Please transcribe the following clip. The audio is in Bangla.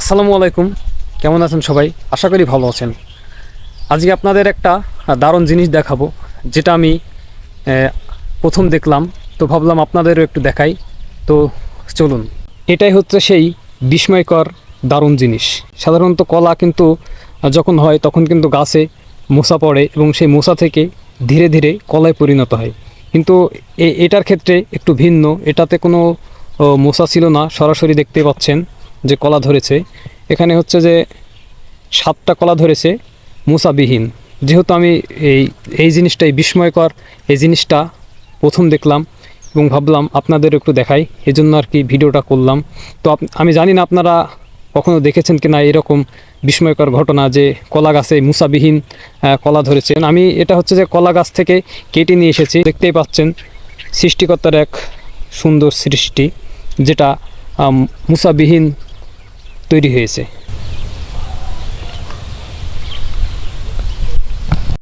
আসসালামু আলাইকুম। কেমন আছেন সবাই? আশা করি ভালো আছেন। আজকে আপনাদের একটা দারুণ জিনিস দেখাবো, যেটা আমি প্রথম দেখলাম। তো ভাবলাম আপনাদেরও একটু দেখাই। তো চলুন। এটাই হচ্ছে সেই বিস্ময়কর দারুণ জিনিস। সাধারণত কলা কিন্তু যখন হয় তখন কিন্তু গাছে মশা পড়ে এবং সেই মশা থেকে ধীরে ধীরে কলায় পরিণত হয়। কিন্তু এটার ক্ষেত্রে একটু ভিন্ন। এটাতে কোনো মশা ছিল না, সরাসরি দেখতে পাচ্ছেন। যে কলা ধরেছে, এখানে হচ্ছে যে সাতটা কলা ধরেছে মশাবিহীন যেহেতু আমি এই এই জিনিসটাই বিস্ময়কর, এই জিনিসটা প্রথম দেখলাম এবং ভাবলাম আপনাদের একটু দেখাই, এজন্য আর কি ভিডিওটা করলাম। তো আমি জানি না আপনারা কখনো দেখেছেন কিনা এরকম বিস্ময়কর ঘটনা যে কলা গাছে মুসাবিহীন কলা ধরেছেন আমি, এটা হচ্ছে যে কলা গাছ থেকে কেটে নিয়ে এসেছি, দেখতেই পাচ্ছেন সৃষ্টিকর্তার এক সুন্দর সৃষ্টি, যেটা মুসাবিহীন তৈরি হয়েছে।